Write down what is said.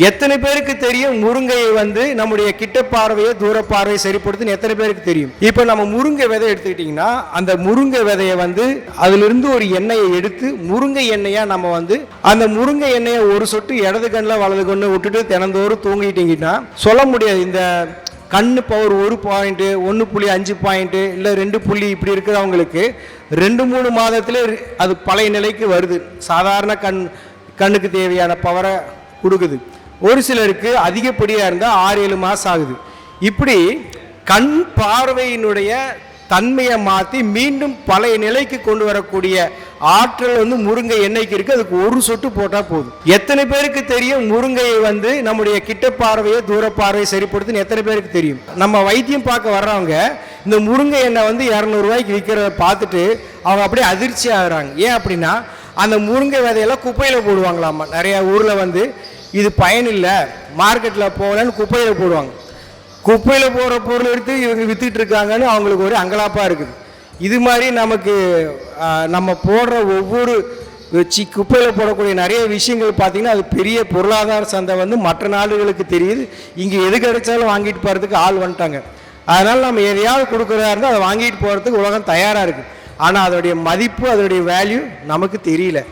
எத்தனை பேருக்கு தெரியும் முருங்கையை வந்து நம்முடைய கிட்ட பார்வையை தூர பார்வையை சரிப்படுத்துன்னு எத்தனை பேருக்கு தெரியும்? இப்போ நம்ம முருங்கை விதை எடுத்துக்கிட்டிங்கன்னா அந்த முருங்கை விதையை வந்து அதிலிருந்து ஒரு எண்ணெயை எடுத்து முருங்கை எண்ணெயாக நம்ம வந்து அந்த முருங்கை எண்ணெயை ஒரு சொட்டு இடது கண்ணில் வலது கண்ணு விட்டுட்டு தினந்தோறும் தூங்கிட்டிங்கன்னா சொல்ல முடியாது. இந்த கண்ணு பவர் ஒரு பாயிண்ட்டு ஒன்று புள்ளி அஞ்சு பாயிண்ட்டு இல்லை ரெண்டு புள்ளி இப்படி இருக்கிறவங்களுக்கு ரெண்டு மூணு மாதத்துல அது பழைய நிலைக்கு வருது. சாதாரண கண் கண்ணுக்கு தேவையான பவரை கொடுக்குது. ஒரு சிலருக்கு அதிகப்படியாக இருந்தால் ஆறு ஏழு மாதம் ஆகுது. இப்படி கண் பார்வையினுடைய தன்மையை மாற்றி மீண்டும் பழைய நிலைக்கு கொண்டு வரக்கூடிய ஆற்றல் வந்து முருங்கை எண்ணெய்க்கு இருக்குது அதுக்கு ஒரு சொட்டு போட்டால் போதும். எத்தனை பேருக்கு தெரியும் முருங்கையை வந்து நம்முடைய கிட்ட பார்வையை தூர பார்வையை சரிப்படுத்துன்னு எத்தனை பேருக்கு தெரியும்? நம்ம வைத்தியம் பார்க்க வர்றவங்க இந்த முருங்கை எண்ணெய் வந்து இரநூறுவாய்க்கு விற்கிறத பார்த்துட்டு அவங்க அப்படியே அதிர்ச்சி ஆகுறாங்க. ஏன் அப்படின்னா அந்த முருங்கை விதையெல்லாம் குப்பையில் போடுவாங்களாமா. நிறையா ஊரில் வந்து இது பயனில்லை. மார்க்கெட்டில் போகலன்னு குப்பையில் போடுவாங்க. குப்பையில் போகிற பொருள் எடுத்து இவங்க வித்துட்டு இருக்காங்கன்னு அவங்களுக்கு ஒரு அங்கலாப்பாக இருக்குது. இது மாதிரி நமக்கு நம்ம போடுற ஒவ்வொரு சி குப்பையில் போடக்கூடிய நிறைய விஷயங்கள் பார்த்தீங்கன்னா அது பெரிய பொருளாதார சந்தை வந்து மற்ற நாடுகளுக்கு தெரியுது. இங்கே எது கிடைச்சாலும் வாங்கிட்டு போகிறதுக்கு ஆள் வந்துட்டாங்க. அதனால் நம்ம எதையாவது கொடுக்குறதா இருந்தால் அதை வாங்கிட்டு போகிறதுக்கு உலகம் தயாராக இருக்குது ஆனால் அதோடைய மதிப்பு அதோடைய வேல்யூ நமக்கு தெரியல.